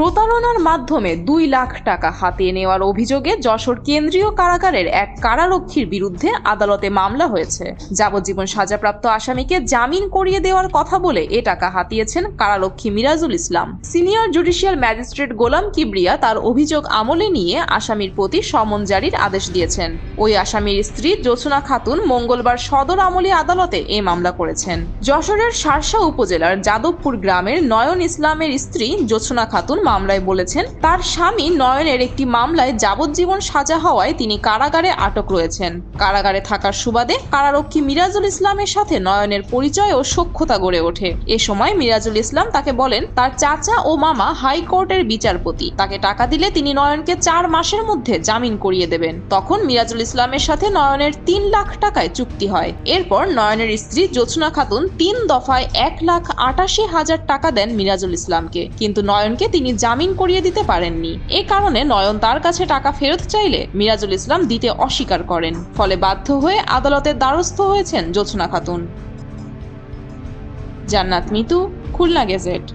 প্রতারণার মাধ্যমে দুই লাখ টাকা হাতিয়ে নেওয়ার অভিযোগে যশোর কেন্দ্রীয় কারাগারের এক কারারক্ষীর বিরুদ্ধে আদালতে মামলা হয়েছে। যাবজ্জীবন সাজাপ্রাপ্ত আসামিকে জামিন করিয়ে দেওয়ার কথা বলে এ টাকা হাতিয়েছেন কারারক্ষী Mirajul Islam. Senior judicial magistrate Golam Kibria তার অভিযোগ আমলে নিয়ে আসামির প্রতি সমন জারির আদেশ দিয়েছেন। ওই আসামির স্ত্রী জোছনা খাতুন মঙ্গলবার সদর আমলি আদালতে এ মামলা করেছেন। যশোরের শার্শা উপজেলার যাদবপুর গ্রামের নয়ন ইসলামের স্ত্রী জোছনা খাতুন মামলায় বলেছেন, তার স্বামী নয়নের একটি মামলায় যাবজ্জীবন সাজা হওয়ায় তিনি কারাগারে আটক রয়েছেন। কারাগারে থাকার সুবাদে কারারক্ষী মিরাজুল ইসলামের সাথে নয়নের পরিচয় ও সখ্যতা গড়ে ওঠে। এ সময় মিরাজুল ইসলাম তাকে বলেন, তার চাচা ও মামা হাইকোর্টের বিচারপতি। তাকে টাকা দিলে তিনি নয়নকে চার মাসের মধ্যে জামিন করিয়ে দেবেন। তখন মিরাজুল ইসলামের সাথে নয়নের তিন লাখ টাকায় চুক্তি হয়। এরপর নয়নের স্ত্রী জোছনা খাতুন তিন দফায় এক লাখ আটাশি হাজার টাকা দেন মিরাজুল ইসলামকে। কিন্তু নয়নকে তিনি জামিন করিয়ে দিতে পারেননি। এ কারণে নয়ন তার কাছে টাকা ফেরত চাইলে মিরাজুল ইসলাম দিতে অস্বীকার করেন। ফলে বাধ্য হয়ে আদালতের দ্বারস্থ হয়েছেন জোছনা খাতুন। জান্নাত মিতু, খুলনা গেজেট।